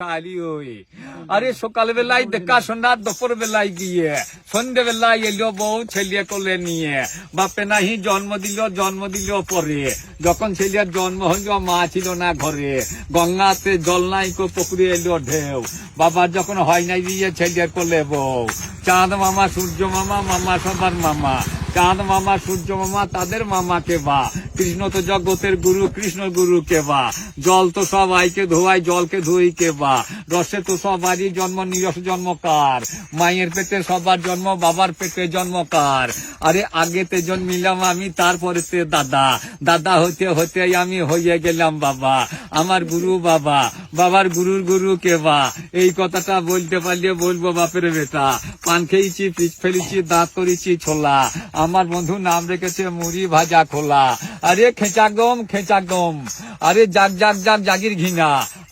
খালি ওই আরে সকাল বেলায় দেখা শোনা দুপুর বেলায় গিয়ে সন্ধে বেলায় এলো বউ ছেলে কোলে নিয়ে বাপে নাহি জন্ম দিল জন্ম দিল পরে যখন ছেলের জন্ম হইল মা ছিল না ঘরে গঙ্গাতে জল নাই কো পুকুরে এলো ঢেউ বাবা যখন হয় নাই দিয়ে ছেলের কোলে বউ চাঁদ মামা সূর্য মামা মামা সবার মামা চাঁদ মামা সূর্য মামা তাদের মামাকে বা কৃষ্ণ তো জগতের গুরু, কৃষ্ণ গুরু কে বা? জল তো সবাইকে ধোয়াই, জলকে ধুই কে বা? রসে তো সবারই জন্ম, নিরস জন্মকার মায়ের পেটে সবার জন্ম, বাবার পেটে জন্মকার আরে আগে আগেতে জন্মিলাম আমি, তারপরে তে দাদা। দাদা হতে হতে আমি হয়ে গেলাম বাবা। আমার গুরু বাবা। বাবার গুরুর গুরু কে বা? এই কথাটা বলতে পারলে বলব বাপের বেটা। পান খেয়েছি পিচ ফেলেছি, দাঁত করেছি, ছোলা। আমার বন্ধু নাম রেখেছে মুড়ি ভাজা, খোলা। আরে খেঁচা গম খেঁচা গম। আরে জাগ জাগ জাগ জাগির ঘিনা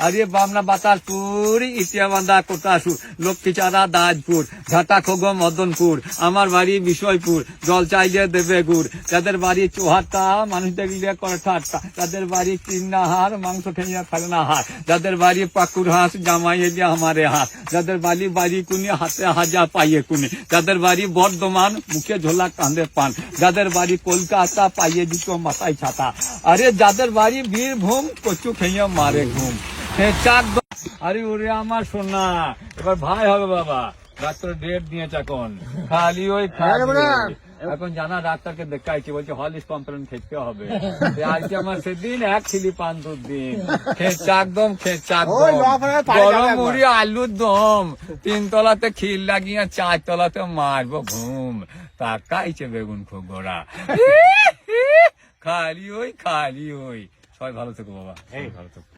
আরে বামনা বাতাসপুর ইটিয়া বান্ধা কোটাসুর লক্ষ্মীচারা দাজপুর ঝাঁটা খোগো মদনপুর, আমার বাড়ি বিষয়পুর, জল চাইলে দেবে গুড়। যাদের বাড়ি চোহাট্টা, মানুষ দেখলে করে যাদের বাড়ি কিন্না হার মাংস খেয়ে হার যাদের বাড়ি পাকুর হাঁস, জামাই এলে আমারে হাত যাদের বাড়ি বাড়ি কুনি, হাতে হাজা পাইয়ে কুনি। যাদের বাড়ি বর্ধমান, মুখে ঝোলা কাঁধে পান। যাদের বাড়ি কলকাতা, পাইয়ে দিত মাথায় ছাতা। আরে যাদের বাড়ি বীরভূম, কচু খেয়ে মারে ঘুম। চাক আরে ওরে আমার সোনা এবার ভাই হবে বাবা। ডাক্তার ডেট দিয়েছে এখন খালি ওই এখন জানা ডাক্তারকে দেখাইছি বলছে হলিস কম্প্লেন খেতে হবে। আজকে আমার সেদিন এক ছিলি পান দুধ দিন। খেঁচা একদম খেঁচা গরম মুড়ি আলুর দম। তিন তলাতে খিল লাগিয়ে চার তলাতে মারবো ঘুম। তাকাইছে বেগুন খুব গোড়া। খালি ওই খালি ওই। সবাই ভালো থেকো বাবা। ভালো থেকো।